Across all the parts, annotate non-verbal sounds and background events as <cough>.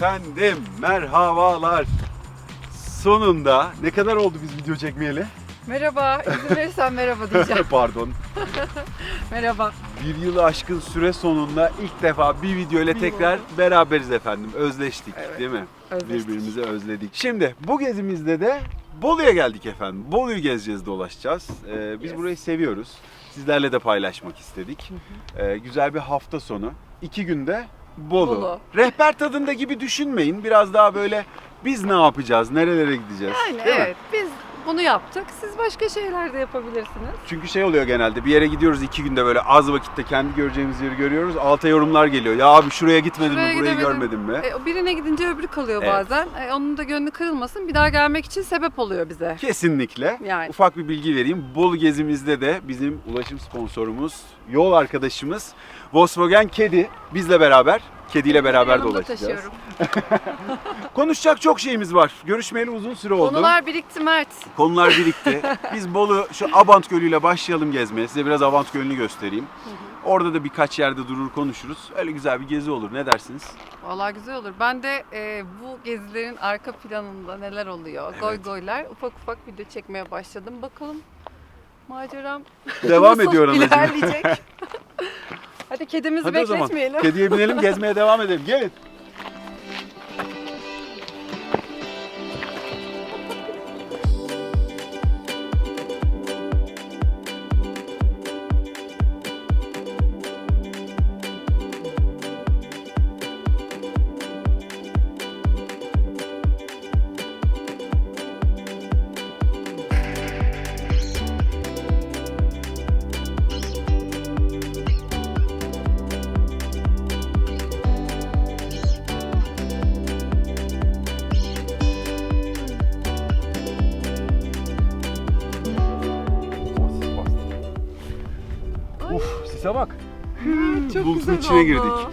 Efendim merhabalar. Sonunda ne kadar oldu biz video çekmeyeli? Merhaba, izin <laughs> verirsen merhaba diyeceğim. <laughs> Pardon. <laughs> merhaba. Bir yılı aşkın süre sonunda ilk defa bir video ile tekrar beraberiz efendim. Özleştik Evet, değil mi? özleştik. Birbirimizi özledik. Şimdi bu gezimizde de Bolu'ya geldik efendim. Bolu'yu gezeceğiz dolaşacağız. Ee, biz Yes. burayı seviyoruz. Sizlerle de paylaşmak istedik. Ee, güzel bir hafta sonu. İki günde Bolu. Bolu. Rehber tadında gibi düşünmeyin. Biraz daha böyle biz ne yapacağız, nerelere gideceğiz. Yani değil mi? evet, biz bunu yaptık. Siz başka şeyler de yapabilirsiniz. Çünkü şey oluyor genelde bir yere gidiyoruz iki günde böyle az vakitte kendi göreceğimiz yeri görüyoruz. Alta yorumlar geliyor. Ya abi şuraya gitmedin Şuraya mi, burayı gidemedim. görmedin mi? E, birine gidince öbürü kalıyor Evet. bazen. E, onun da gönlü kırılmasın. Bir daha gelmek için sebep oluyor bize. Kesinlikle. Yani. Ufak bir bilgi vereyim. Bolu gezimizde de bizim ulaşım sponsorumuz, yol arkadaşımız Volkswagen Kedi bizle beraber, kediyle beraber Yanımda dolaşacağız. taşıyorum. <laughs> Konuşacak çok şeyimiz var. Görüşmeyeli uzun süre oldu. Konular birikti Mert. Konular birikti. <laughs> Biz Bolu şu Abant Gölü ile başlayalım gezmeye. Size biraz Abant Gölü'nü göstereyim. Orada da birkaç yerde durur konuşuruz. Öyle güzel bir gezi olur. Ne dersiniz? Vallahi güzel olur. Ben de e, bu gezilerin arka planında neler oluyor, goy Evet. goylar ufak ufak video çekmeye başladım. Bakalım maceram Devam nasıl ediyor anacığım. ilerleyecek. <laughs> Hadi kedimizi Hadi o zaman. bekletmeyelim. Kediye binelim <laughs> gezmeye devam edelim. Gelin. Güzel içine oldu. girdik.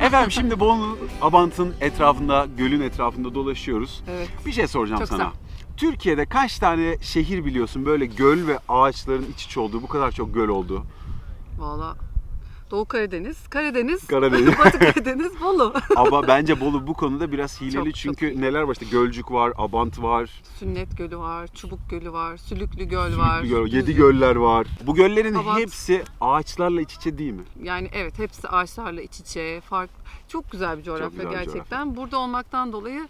Efendim şimdi Bolu Abant'ın etrafında, gölün etrafında dolaşıyoruz. Evet. Bir şey soracağım Çok sana. güzel. Türkiye'de kaç tane şehir biliyorsun böyle göl ve ağaçların iç içe olduğu, bu kadar çok göl olduğu? Valla Doğu Karadeniz, Karadeniz, Karadeniz. <laughs> Batı Karadeniz, Bolu. <laughs> Ama bence Bolu bu konuda biraz hileli Çok, çok çünkü iyi. neler var işte Gölcük var, Abant var, Sünnet Gölü var, Çubuk Gölü var, Sülüklü Göl var. Sülüklü Göl, Yedi göller var. Bu göllerin Abant. hepsi ağaçlarla iç içe değil mi? Yani evet hepsi ağaçlarla iç içe, fark. Çok güzel bir coğrafya güzel bir gerçekten. Burada olmaktan dolayı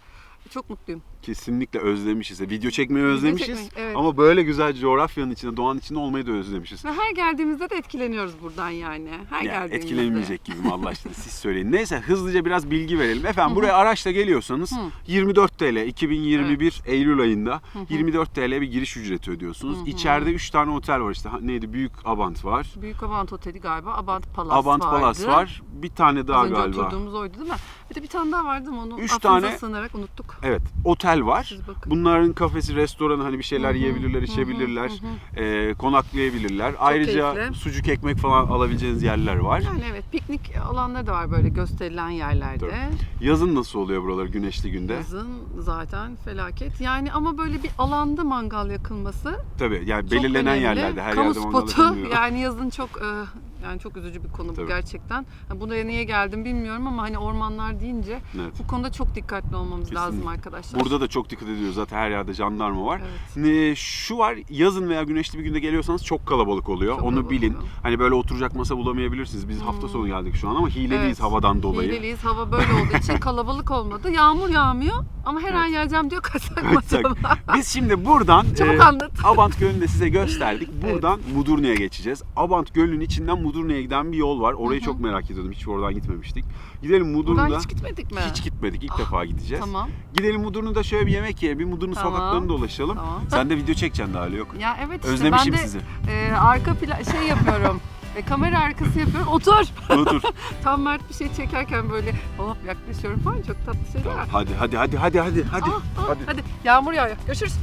çok mutluyum. Kesinlikle özlemişiz. Video çekmeyi özlemişiz çekmeyi, evet. ama böyle güzel coğrafyanın içinde, doğanın içinde olmayı da özlemişiz. Ve her geldiğimizde de etkileniyoruz buradan yani. Her Ya, geldiğimizde. etkilenmeyecek gibi Allah aşkına siz söyleyin. Neyse hızlıca biraz bilgi verelim. Efendim buraya araçla geliyorsanız 24 TL 2021 Eylül ayında 24 TL bir giriş ücreti ödüyorsunuz. İçeride 3 tane otel var işte. Neydi? Büyük Abant var. Büyük Abant Oteli galiba, Abant Palace Abant vardı. Palace var. Bir tane daha Az önce galiba. oturduğumuz oydu değil mi? Bir de bir tane daha vardı ama onu Üç tane- sığınarak unuttuk. Evet, otel var. Siz bakın. Bunların kafesi, restoranı hani bir şeyler yiyebilirler, içebilirler, e, konaklayabilirler. Ayrıca keyifli. sucuk ekmek falan alabileceğiniz yerler var. Yani evet piknik alanları da var böyle gösterilen yerlerde. Tabii. Yazın nasıl oluyor buralar güneşli günde? Yazın zaten felaket. Yani ama böyle bir alanda mangal yakılması Tabii yani çok belirlenen önemli. yerlerde her Kamu yerde mangal spotu yapılmıyor. yani yazın çok e, yani çok üzücü bir konu bu Tabii. gerçekten. Ha, Buraya niye geldim bilmiyorum ama hani ormanlar deyince Evet. bu konuda çok dikkatli olmamız lazım Kesinlikle. arkadaşlar. Burada da çok dikkat ediyoruz zaten her yerde jandarma var. Evet. Şu var yazın veya güneşli bir günde geliyorsanız çok kalabalık oluyor. Çok Onu kalabalık bilin. oluyor. Hani böyle oturacak masa bulamayabilirsiniz. Biz hafta sonu geldik şu an ama hileliyiz Evet. havadan dolayı. Hileliyiz. Hava böyle olduğu için <laughs> kalabalık olmadı. Yağmur yağmıyor ama her an geleceğim diyor kaçsak mı acaba? Biz şimdi buradan <laughs> Çabuk e, anlat. Abant Gölü'nü de size gösterdik. Buradan Mudurnu'ya geçeceğiz. Abant Gölü'nün içinden Mudurnu'ya giden bir yol var. Orayı çok merak ediyordum. Hiç oradan gitmemiştik. Gidelim Mudurnu'da. Buradan hiç gitmedik mi? Hiç gitmedik. İlk defa gideceğiz. Tamam. Gidelim Mudurnu'da şöyle bir yemek yiyelim. Bir Mudurnu Tamam. sokaklarını dolaşalım. Tamam. Sen de video çekeceksin daha yok. Ya evet işte Özlemişim ben de sizi. e, arka plan şey yapıyorum. <laughs> E, kamera arkası yapıyorum. Otur. Otur. <laughs> Tam Mert bir şey çekerken böyle hop yaklaşıyorum falan çok tatlı şeyler. Tamam, hadi hadi hadi hadi hadi hadi. Aa, hadi. hadi. Yağmur yağıyor. Görüşürüz.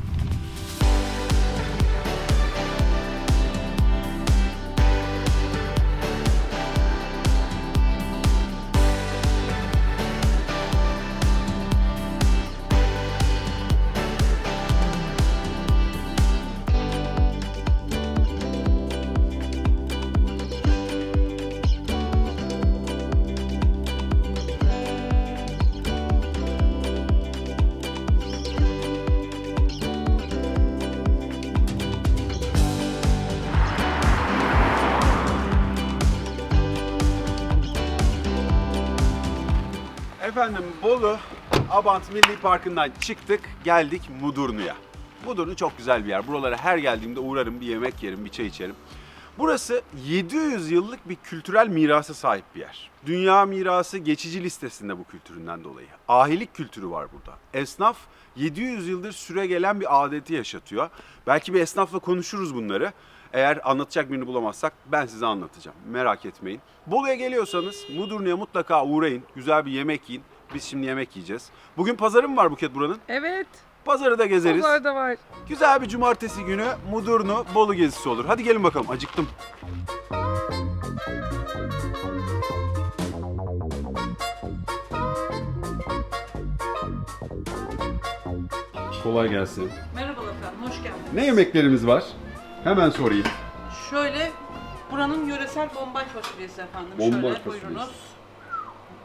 Efendim Bolu Abant Milli Parkı'ndan çıktık geldik Mudurnu'ya. Mudurnu çok güzel bir yer. Buralara her geldiğimde uğrarım bir yemek yerim bir çay içerim. Burası 700 yıllık bir kültürel mirasa sahip bir yer. Dünya mirası geçici listesinde bu kültüründen dolayı. Ahilik kültürü var burada. Esnaf 700 yıldır süre gelen bir adeti yaşatıyor. Belki bir esnafla konuşuruz bunları. Eğer anlatacak birini bulamazsak ben size anlatacağım. Merak etmeyin. Bolu'ya geliyorsanız Mudurnu'ya mutlaka uğrayın. Güzel bir yemek yiyin. Biz şimdi yemek yiyeceğiz. Bugün pazarı mı var Buket buranın? Evet. Pazarı da gezeriz. Pazar da var. Güzel bir cumartesi günü Mudurnu Bolu gezisi olur. Hadi gelin bakalım acıktım. Kolay gelsin. Merhabalar efendim, hoş geldiniz. Ne yemeklerimiz var? Hemen sorayım. Şöyle, buranın yöresel bombay fasulyesi efendim. Bombay Şöyle fasulyesi. buyurunuz.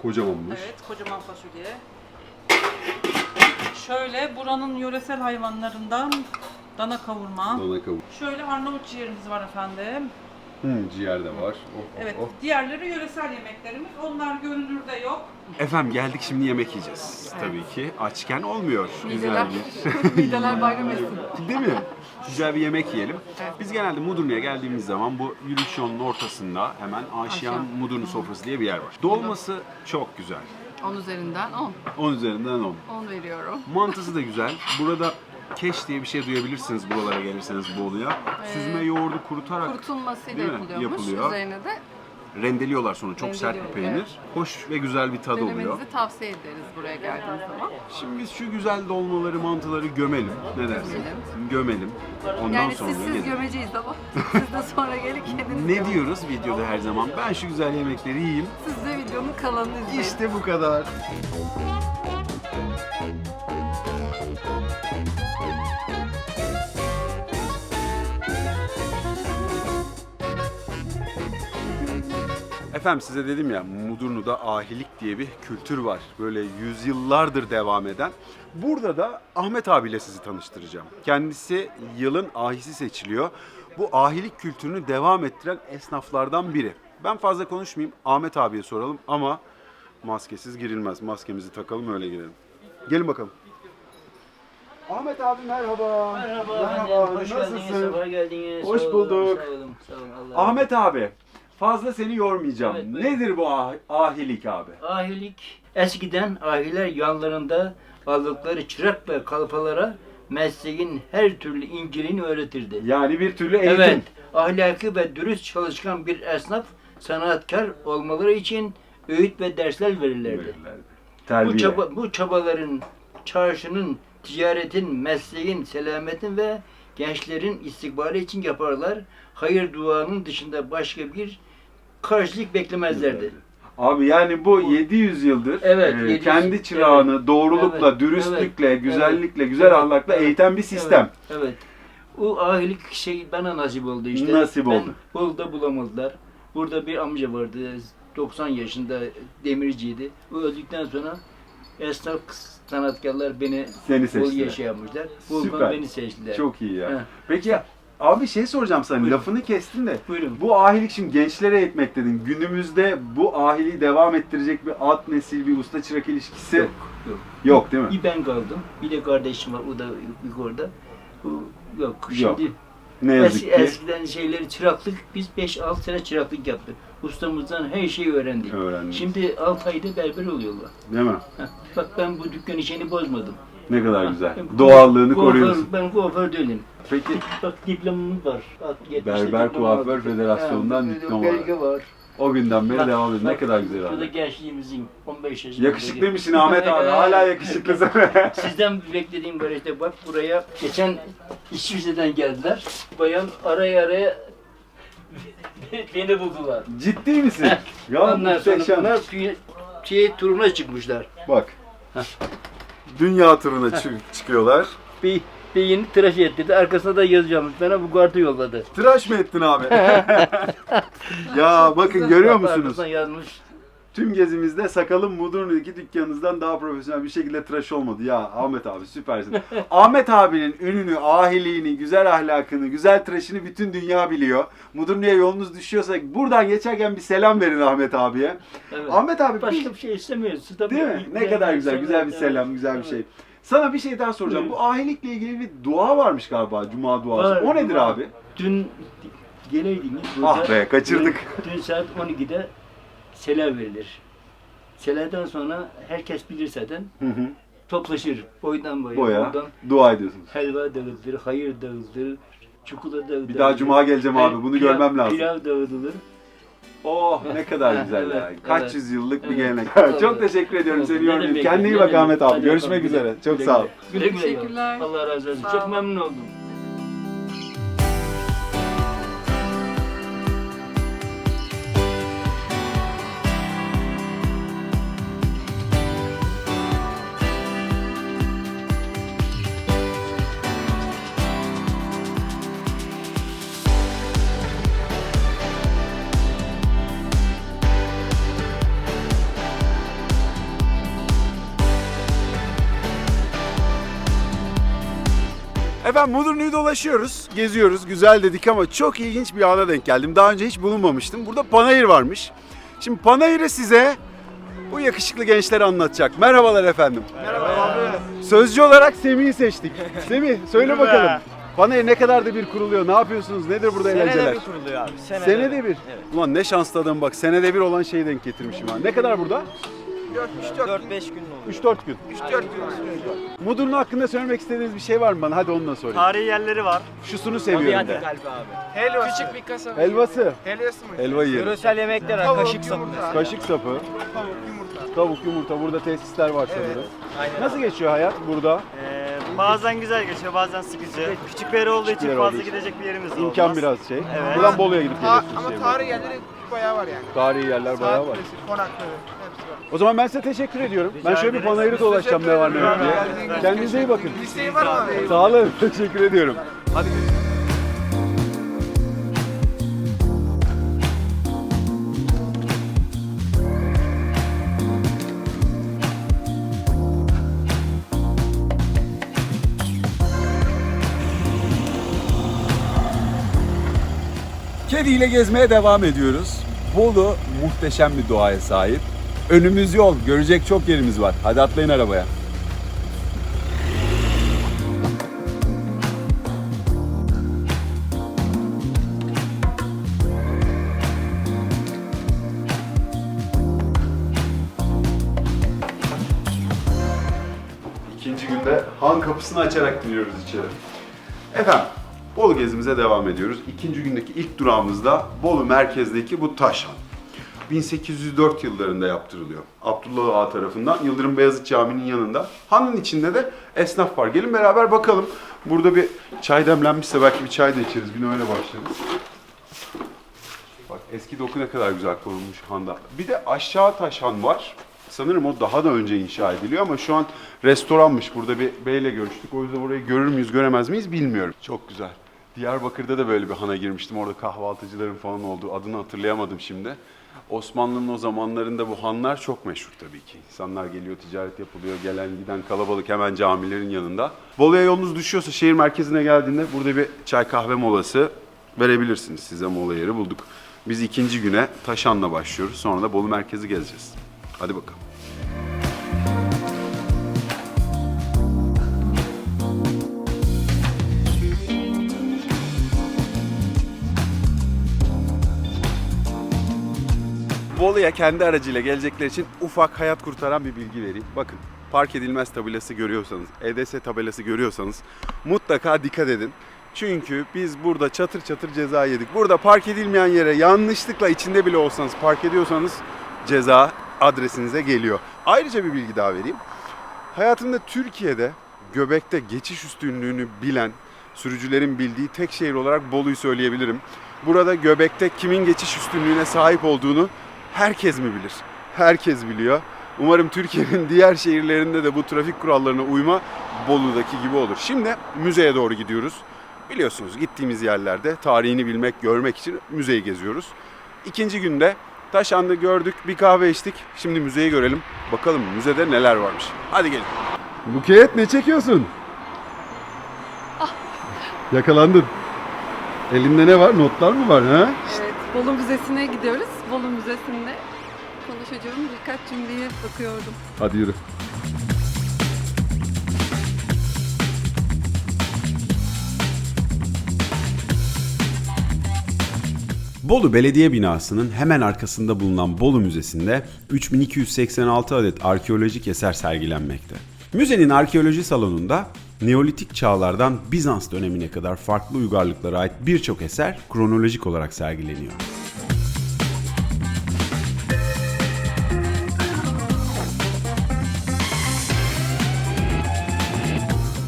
Kocamanmış. Evet, kocaman fasulye. Şöyle, buranın yöresel hayvanlarından dana kavurma. Dana kavuk. Şöyle Arnavut ciğerimiz var efendim. Hmm, ciğer de var. Oh, oh, Evet, oh. diğerleri yöresel yemeklerimiz. Onlar görünürde yok. Efendim geldik şimdi yemek yiyeceğiz. Tabii ki açken olmuyor. Güzel Mideler, bir mideler <laughs> bayram etsin. Değil mi? Güzel bir yemek yiyelim. Biz genelde Mudurnu'ya geldiğimiz zaman bu yürüyüş yolunun ortasında hemen Aşiyan Aşiyan. Mudurnu sofrası diye bir yer var. Dolması çok güzel. 10 üzerinden 10. 10 üzerinden 10. 10 veriyorum. Mantısı da güzel. Burada keş diye bir şey duyabilirsiniz buralara gelirseniz Bolu'ya. Süzme yoğurdu kurutarak Kurutulmasıyla Değil mi? yapılıyormuş. Yapılıyor. Üzerine de rendeliyorlar sonra. Çok sert bir Rendeliyor, peynir. Hoş ve güzel bir tadı oluyor. denemenizi tavsiye ederiz buraya geldiğiniz zaman. Şimdi biz şu güzel dolmaları, mantıları gömelim. Ne dersin? Gömelim. Ondan Yani sonra siz siz gömeceğiz ama <laughs> siz de sonra gelin <laughs> kendiniz Ne gömün. diyoruz videoda her zaman? Ben şu güzel yemekleri yiyeyim. Siz de videonun kalanını izleyin. İşte bu kadar. Efendim size dedim ya Mudurnu'da ahilik diye bir kültür var. Böyle yüzyıllardır devam eden. Burada da Ahmet abiyle sizi tanıştıracağım. Kendisi yılın ahisi seçiliyor. Bu ahilik kültürünü devam ettiren esnaflardan biri. Ben fazla konuşmayayım. Ahmet abiye soralım ama maskesiz girilmez. Maskemizi takalım öyle girelim. Gelin bakalım. Ahmet abi merhaba. Merhaba, efendim, hoş geldiniz, Nasılsın? sefa geldiniz. Hoş Sağ olun, bulduk. Sağ olun, sağ olun. Allah Ahmet abi fazla seni yormayacağım. Evet. Nedir bu ah- ahilik abi? Ahilik, eskiden ahiler yanlarında aldıkları çırak ve kalfalara mesleğin her türlü incilini öğretirdi. Yani bir türlü eğitim. Evet, ahlaki ve dürüst çalışkan bir esnaf, sanatkar olmaları için öğüt ve dersler verirlerdi. Verirlerdi. Bu, çaba, bu çabaların, çarşının, ticaretin, mesleğin, selametin ve gençlerin istikbali için yaparlar. Hayır duanın dışında başka bir karşılık beklemezlerdi. Abi yani bu 700 yıldır Evet, e, 700 kendi çırağını doğrulukla, Evet, dürüstlükle, evet, güzellikle, evet. güzel ahlakla Evet, eğiten bir sistem. Evet. evet. O ahilik şey bana nasip oldu işte. Nasip Ben oldu. Bolu'da bulamadılar. Burada bir amca vardı. 90 yaşında demirciydi. O öldükten sonra esnaf sanatkarlar beni Seni Bolu'ya seçtiler. şey yapmışlar. Süper. Bolu'dan beni seçtiler. Çok iyi ya. He. Peki abi şey soracağım sana Buyurun. lafını kestin de. Buyurun. Bu ahilik şimdi gençlere eğitmek dedin. Günümüzde bu ahiliği devam ettirecek bir alt nesil, bir usta çırak ilişkisi Yok, yok. yok değil mi? Bir ben kaldım. Bir de kardeşim var. O da yukarıda. Bu yok. Yok. Şimdi Ne yazık es- ki. eskiden şeyleri çıraklık biz 5-6 sene çıraklık yaptık. Ustamızdan her şeyi öğrendik. Öğrendik. Şimdi 6 ayda berber oluyorlar. Değil mi? Heh, Bak ben bu dükkan işini bozmadım. Ne kadar güzel. Doğallığını kuaför- koruyorsun. Ben kuaför değilim. Peki Bak diplomam var. Bak, 70'te Berber diplomam Kuaför var. Federasyonu'ndan Ha, diploma belge var. o günden beri Bak, devam ediyor. Ne bak, kadar güzel Şurada abi. gençliğimizin 15 yaşında. Yakışıklıymışsın Ahmet abi. Hala yakışıklısın. <laughs> Sizden beklediğim böyle işte bak buraya geçen İsviçre'den geldiler. Bayan araya araya <laughs> beni buldular. Ciddi misin? ya Ondan sonra muhteşem. bunlar tüy- şey turuna çıkmışlar. Bak. Dünya turuna çı- <laughs> çıkıyorlar. Bir beyini tıraş etti. Arkasına da yazacağım. Bana bu kartı yolladı. Tıraş mı ettin abi? <laughs> ya bakın görüyor musunuz? Arkasına yazmış. Tüm gezimizde sakalım Mudurnu'daki dükkanınızdan daha profesyonel bir şekilde tıraş olmadı. Ya Ahmet abi süpersin. <laughs> Ahmet abinin ününü, ahiliğini, güzel ahlakını, güzel tıraşını bütün dünya biliyor. Mudurnu'ya yolunuz düşüyorsa buradan geçerken bir selam verin Ahmet abiye. Evet. Ahmet abi Başka bir- şey istemiyoruz. Tabii Değil mi? Ne kadar güzel, güzel bir selam, güzel bir şey. Sana bir şey daha soracağım. Bu ahilikle ilgili bir dua varmış galiba, Cuma duası. Var, o nedir abi? Dün geleydiniz Ah be, kaçırdık. Dün, dün saat 12'de selam verilir. Selamdan sonra herkes bilir zaten Hı hı. toplaşır. Boydan boya. Boya, Oradan dua ediyorsunuz. helva dağıtılır, hayır dağıtılır, çikolata dağıtılır. Bir daha Cuma geleceğim abi, bunu görmem lazım. Pilav dağıtılır. Oh ne kadar <laughs> güzel ya. Evet, Kaç evet. yüzyıllık bir Evet. gelenek. <laughs> Çok teşekkür ediyorum ne için. demek, Kendine iyi ne bak demek. Ahmet abi. Hadi Görüşmek bakalım, üzere. Çok güle sağ ol. Güle güle. Teşekkürler. Allah razı olsun. Sağ Çok olun. memnun oldum. Efendim Mudurnu'yu dolaşıyoruz, geziyoruz. Güzel dedik ama çok ilginç bir ana denk geldim. Daha önce hiç bulunmamıştım. Burada panayır varmış. Şimdi panayırı size bu yakışıklı gençler anlatacak. Merhabalar efendim. Merhaba abi. Sözcü olarak Semih'i seçtik. Semih söyle bakalım. Panayır ne kadar da bir kuruluyor? Ne yapıyorsunuz? Nedir burada eğlenceler? Senede bir kuruluyor abi. Senede, Senede bir. Evet. Ulan ne şanslı adam bak. Senede bir olan şeyi denk getirmişim ha. Ne kadar burada? 4-5 gün oluyor. 3-4 gün. 3-4 gün. Mudurnu hakkında söylemek istediğiniz bir şey var mı bana? Hadi onunla sorayım. Tarihi yerleri var. Şusunu seviyorum de. kalbi abi. Helva. Küçük bir kasaba. Helvası. Helvası mı? Helva yiyelim. Yöresel yemekler var. Kaşık sapı. Kaşık sapı, Tavuk, yumurta. tavuk, yumurta. Burada tesisler var sanırım. Aynen. Nasıl geçiyor hayat burada? Ee, bazen güzel geçiyor, bazen sıkıcı. Küçük bir yer olduğu Küçük bir için yer fazla olduğu için. gidecek bir yerimiz de İmkan olmaz. biraz şey. Evet. Buradan Bolu'ya gidip Ta- geliyorsunuz. ama şey tarihi yerleri bayağı var yani. Tarihi yerler bayağı Saat var. Kulesi, konakları. O zaman ben size teşekkür ediyorum. ben şöyle bir panayırı dolaşacağım ne var ne yok diye. Kendinize iyi bakın. Listeyi var abi? Sağ olun. <laughs> Teşekkür ediyorum. Hadi. Kediyle gezmeye devam ediyoruz. Bolu muhteşem bir doğaya sahip. Önümüz yol, görecek çok yerimiz var. Hadi atlayın arabaya. İkinci günde Han kapısını açarak giriyoruz içeri. Efendim, Bolu gezimize devam ediyoruz. İkinci gündeki ilk durağımızda Bolu merkezdeki bu taş han. 1804 yıllarında yaptırılıyor. Abdullah Ağa tarafından Yıldırım Beyazıt Camii'nin yanında. Hanın içinde de esnaf var. Gelin beraber bakalım. Burada bir çay demlenmişse belki bir çay da içeriz. Güne öyle başlarız. Bak eski doku ne kadar güzel korunmuş handa. Bir de aşağı taş han var. Sanırım o daha da önce inşa ediliyor ama şu an restoranmış. Burada bir beyle görüştük. O yüzden orayı görür müyüz göremez miyiz bilmiyorum. Çok güzel. Diyarbakır'da da böyle bir hana girmiştim. Orada kahvaltıcıların falan olduğu adını hatırlayamadım şimdi. Osmanlı'nın o zamanlarında bu hanlar çok meşhur tabii ki. İnsanlar geliyor, ticaret yapılıyor, gelen giden kalabalık hemen camilerin yanında. Bolu'ya yolunuz düşüyorsa şehir merkezine geldiğinde burada bir çay kahve molası verebilirsiniz. Size mola yeri bulduk. Biz ikinci güne Taşan'la başlıyoruz. Sonra da Bolu merkezi gezeceğiz. Hadi bakalım. Bolu'ya kendi aracıyla gelecekler için ufak hayat kurtaran bir bilgi vereyim. Bakın park edilmez tabelası görüyorsanız, EDS tabelası görüyorsanız mutlaka dikkat edin. Çünkü biz burada çatır çatır ceza yedik. Burada park edilmeyen yere yanlışlıkla içinde bile olsanız park ediyorsanız ceza adresinize geliyor. Ayrıca bir bilgi daha vereyim. Hayatımda Türkiye'de göbekte geçiş üstünlüğünü bilen, sürücülerin bildiği tek şehir olarak Bolu'yu söyleyebilirim. Burada göbekte kimin geçiş üstünlüğüne sahip olduğunu herkes mi bilir? Herkes biliyor. Umarım Türkiye'nin <laughs> diğer şehirlerinde de bu trafik kurallarına uyma Bolu'daki gibi olur. Şimdi müzeye doğru gidiyoruz. Biliyorsunuz gittiğimiz yerlerde tarihini bilmek, görmek için müzeyi geziyoruz. İkinci günde Taşandı gördük, bir kahve içtik. Şimdi müzeyi görelim. Bakalım müzede neler varmış. Hadi gelin. Buket ne çekiyorsun? Yakalandın. Elinde ne var? Notlar mı var ha? Evet, Bolu Müzesi'ne gidiyoruz. Bolu Müzesi'nde konuşacağım birkaç cümleye bakıyordum. Hadi yürü. Bolu Belediye Binası'nın hemen arkasında bulunan Bolu Müzesi'nde 3286 adet arkeolojik eser sergilenmekte. Müzenin arkeoloji salonunda Neolitik çağlardan Bizans dönemine kadar farklı uygarlıklara ait birçok eser kronolojik olarak sergileniyor.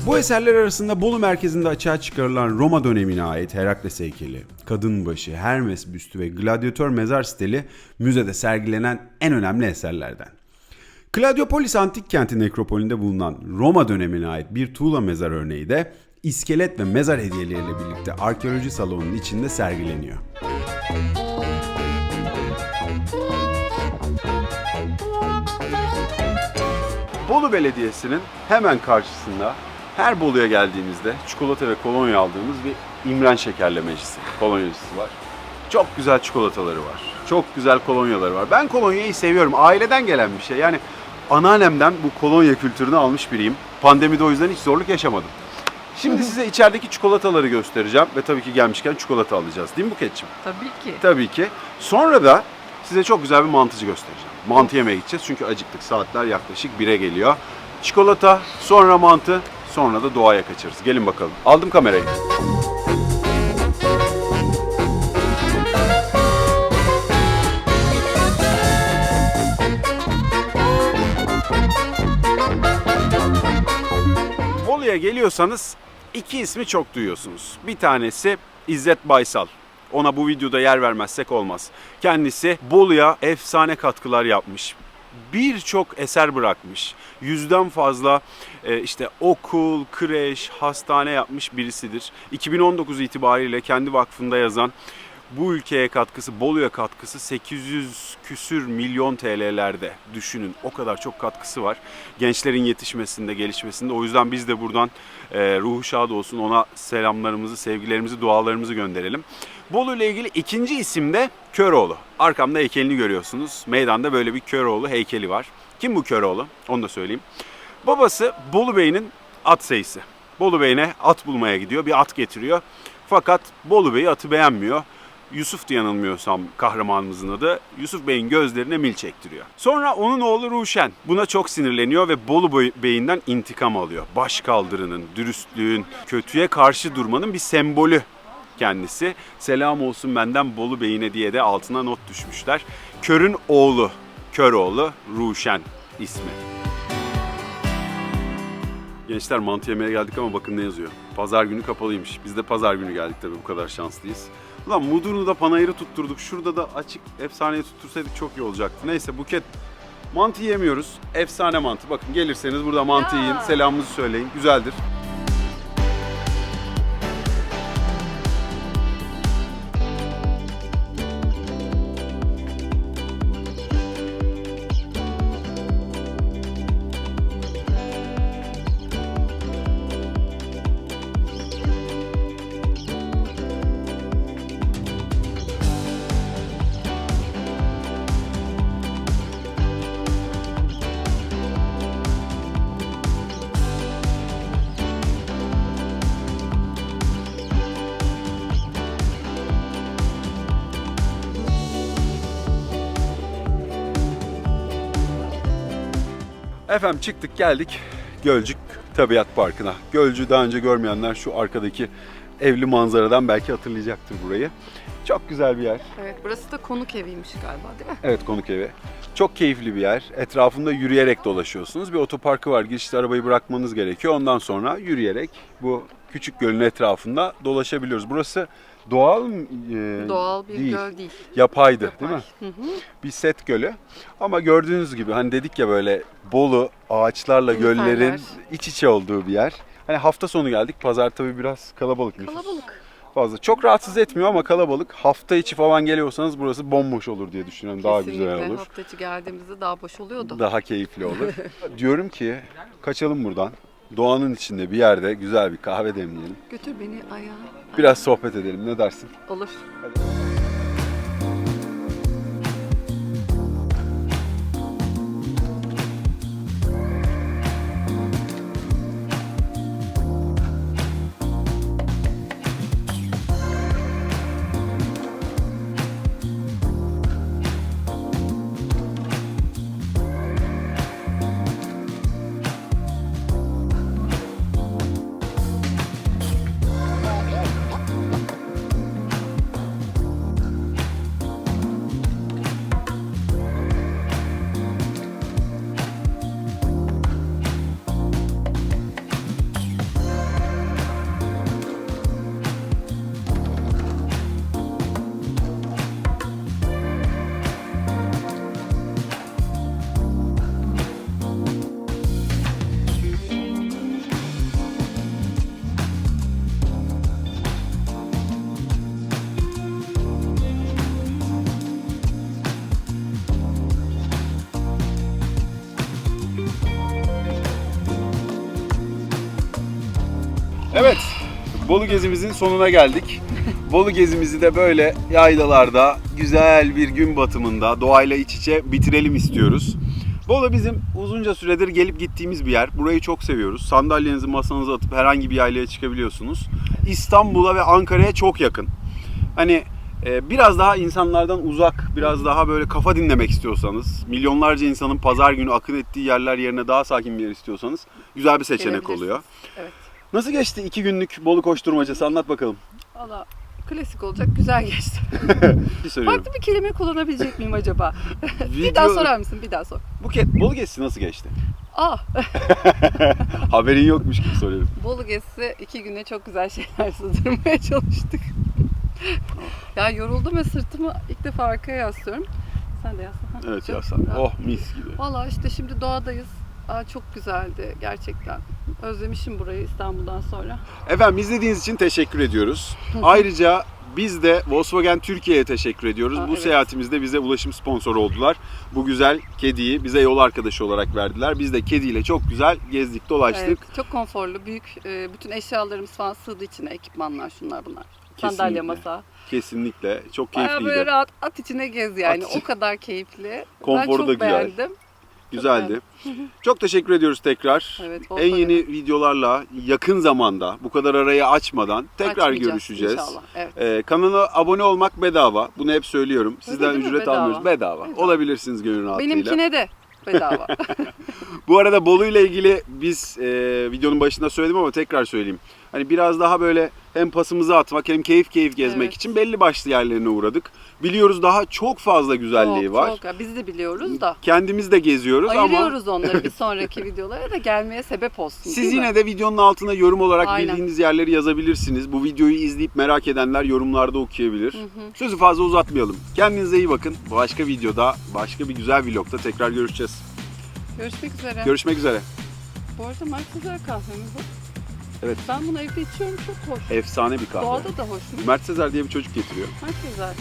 Bu eserler arasında Bolu merkezinde açığa çıkarılan Roma dönemine ait Herakles heykeli, kadın başı, Hermes büstü ve gladyatör mezar steli müzede sergilenen en önemli eserlerden. Kladiopolis antik kenti nekropolünde bulunan Roma dönemine ait bir tuğla mezar örneği de iskelet ve mezar hediyeleriyle birlikte arkeoloji salonunun içinde sergileniyor. Bolu Belediyesi'nin hemen karşısında her Bolu'ya geldiğimizde çikolata ve kolonya aldığımız bir İmren şekerlemecisi, kolonyacısı var. Çok güzel çikolataları var. Çok güzel kolonyaları var. Ben kolonyayı seviyorum. Aileden gelen bir şey. Yani anneannemden bu kolonya kültürünü almış biriyim. Pandemide o yüzden hiç zorluk yaşamadım. Şimdi size içerideki çikolataları göstereceğim ve tabii ki gelmişken çikolata alacağız. Değil mi Buket'ciğim? Tabii ki. Tabii ki. Sonra da size çok güzel bir mantıcı göstereceğim. Mantı yemeye gideceğiz çünkü acıktık. Saatler yaklaşık 1'e geliyor. Çikolata, sonra mantı, sonra da doğaya kaçarız. Gelin bakalım. Aldım kamerayı. Bolu'ya geliyorsanız iki ismi çok duyuyorsunuz. Bir tanesi İzzet Baysal. Ona bu videoda yer vermezsek olmaz. Kendisi Bolu'ya efsane katkılar yapmış. Birçok eser bırakmış. Yüzden fazla e, işte okul, kreş, hastane yapmış birisidir. 2019 itibariyle kendi vakfında yazan bu ülkeye katkısı, Bolu'ya katkısı 800 küsür milyon TL'lerde düşünün. O kadar çok katkısı var. Gençlerin yetişmesinde, gelişmesinde. O yüzden biz de buradan e, ruhu şad olsun ona selamlarımızı, sevgilerimizi, dualarımızı gönderelim. Bolu ile ilgili ikinci isim de Köroğlu. Arkamda heykelini görüyorsunuz. Meydanda böyle bir Köroğlu heykeli var. Kim bu Köroğlu? Onu da söyleyeyim. Babası Bolu Bey'in at seyisi. Bolu Bey'ine at bulmaya gidiyor. Bir at getiriyor. Fakat Bolu Bey atı beğenmiyor. Yusuf'tu yanılmıyorsam kahramanımızın adı. Yusuf Bey'in gözlerine mil çektiriyor. Sonra onun oğlu Ruşen buna çok sinirleniyor ve Bolu Bey- Bey'inden intikam alıyor. Başkaldırının, dürüstlüğün, kötüye karşı durmanın bir sembolü kendisi. Selam olsun benden Bolu Bey'ine diye de altına not düşmüşler. Kör'ün oğlu, Köroğlu Ruşen ismi. Gençler mantı yemeye geldik ama bakın ne yazıyor. Pazar günü kapalıymış. Biz de pazar günü geldik tabii bu kadar şanslıyız. Ulan Mudurnu'da panayırı tutturduk. Şurada da açık efsaneyi tuttursaydık çok iyi olacaktı. Neyse Buket mantı yemiyoruz. Efsane mantı. Bakın gelirseniz burada mantı yiyin. Selamımızı söyleyin. Güzeldir. Efendim çıktık geldik Gölcük Tabiat Parkı'na. Gölcü daha önce görmeyenler şu arkadaki evli manzaradan belki hatırlayacaktır burayı. Çok güzel bir yer. Evet, burası da konuk eviymiş galiba değil mi? Evet konuk evi. Çok keyifli bir yer. Etrafında yürüyerek dolaşıyorsunuz. Bir otoparkı var. Girişte arabayı bırakmanız gerekiyor. Ondan sonra yürüyerek bu küçük gölün etrafında dolaşabiliyoruz. Burası doğal mı, e, Doğal bir değil. göl değil. Yapaydı değil mi? Hı hı. bir set gölü. Ama gördüğünüz gibi hani dedik ya böyle Bolu ağaçlarla İnsanlar. göllerin iç içe olduğu bir yer. Hani hafta sonu geldik. Pazar tabii biraz kalabalıkmış. Kalabalık. fazla. Çok rahatsız etmiyor ama kalabalık. Hafta içi falan geliyorsanız burası bomboş olur diye düşünüyorum. Daha güzel Kesinlikle. olur. Hafta içi geldiğimizde daha boş oluyordu. Daha keyifli olur. <laughs> Diyorum ki kaçalım buradan. Doğanın içinde bir yerde güzel bir kahve demleyelim. Götür beni ayağa. Biraz sohbet edelim. Ne dersin? Olur. Evet, Bolu gezimizin sonuna geldik. Bolu gezimizi de böyle yaylalarda, güzel bir gün batımında doğayla iç içe bitirelim istiyoruz. Bolu bizim uzunca süredir gelip gittiğimiz bir yer. Burayı çok seviyoruz. Sandalyenizi masanıza atıp herhangi bir yaylaya çıkabiliyorsunuz. İstanbul'a ve Ankara'ya çok yakın. Hani e, biraz daha insanlardan uzak, biraz daha böyle kafa dinlemek istiyorsanız, milyonlarca insanın pazar günü akın ettiği yerler yerine daha sakin bir yer istiyorsanız güzel bir seçenek oluyor. Evet. Nasıl geçti iki günlük Bolu koşturmacası anlat bakalım. Valla klasik olacak. Güzel geçti. <laughs> Bir söylüyorum. Farklı bir kelime kullanabilecek miyim acaba? <laughs> bir Video- daha sorar mısın? Bir daha sor. Buket, Bolu gezisi nasıl geçti? Ah, <laughs> Haberin yokmuş gibi soruyorum. Bolu gezisi iki güne çok güzel şeyler sığdırmaya çalıştık. ya yoruldum ve sırtımı ilk defa arkaya yaslıyorum. Sen de yasla. Evet Çok ya sen. rahat. Oh mis gibi. Valla işte şimdi doğadayız. Aa, çok güzeldi gerçekten. Özlemişim burayı İstanbul'dan sonra. Efendim izlediğiniz için teşekkür ediyoruz. Ayrıca biz de Volkswagen Türkiye'ye teşekkür ediyoruz. Aa, Bu evet. seyahatimizde bize ulaşım sponsoru oldular. Bu güzel kediyi bize yol arkadaşı olarak verdiler. Biz de kediyle çok güzel gezdik, dolaştık. Evet, çok konforlu, büyük. e, bütün eşyalarımız falan sığdı içine. Ekipmanlar, şunlar bunlar. Sandalye, Kesinlikle. masa. Kesinlikle. Çok Bayağı keyifliydi. böyle rahat at içine gez yani. At- O kadar keyifli. Konforu ben çok da güzel. beğendim. Güzeldi. <laughs> Çok teşekkür ediyoruz tekrar. Evet, en yeni videolarla yakın zamanda bu kadar arayı açmadan tekrar görüşeceğiz. inşallah, evet. Ee, kanala abone olmak bedava. Bunu hep söylüyorum. Sizden ücret Bedava. almıyoruz. Bedava. Bedava. Olabilirsiniz gönül rahatlığıyla. Benimkine de bedava. <laughs> Bu arada Bolu ile ilgili biz e, videonun başında söyledim ama tekrar söyleyeyim. Hani biraz daha böyle hem pasımızı atmak hem keyif keyif gezmek Evet. için belli başlı yerlerine uğradık. Biliyoruz daha çok fazla güzelliği çok, var. Çok. Ya Biz de biliyoruz da. Kendimiz de geziyoruz ama Ayırıyoruz onları bir <laughs> sonraki videolara da gelmeye sebep olsun. Siz değil mi? yine de videonun altına yorum olarak Aynen. bildiğiniz yerleri yazabilirsiniz. Bu videoyu izleyip merak edenler yorumlarda okuyabilir. Sözü fazla uzatmayalım. Kendinize iyi bakın. Başka videoda, başka bir güzel vlogda tekrar görüşeceğiz. Görüşmek üzere. Görüşmek üzere. Bu arada Mark Sezer kahvemiz bu. Evet. Ben bunu evde içiyorum çok hoş. Efsane bir kahve. Doğada da hoşmuş. Mert Sezer diye bir çocuk getiriyor. Mark Sezer.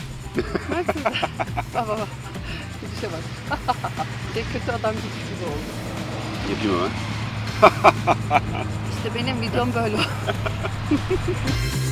Mark Sezer. bak bak bak. Gidişe bak. Bir <laughs> kötü adam gidiş gibi oldu. Yapayım hemen. İşte benim videom böyle. <laughs>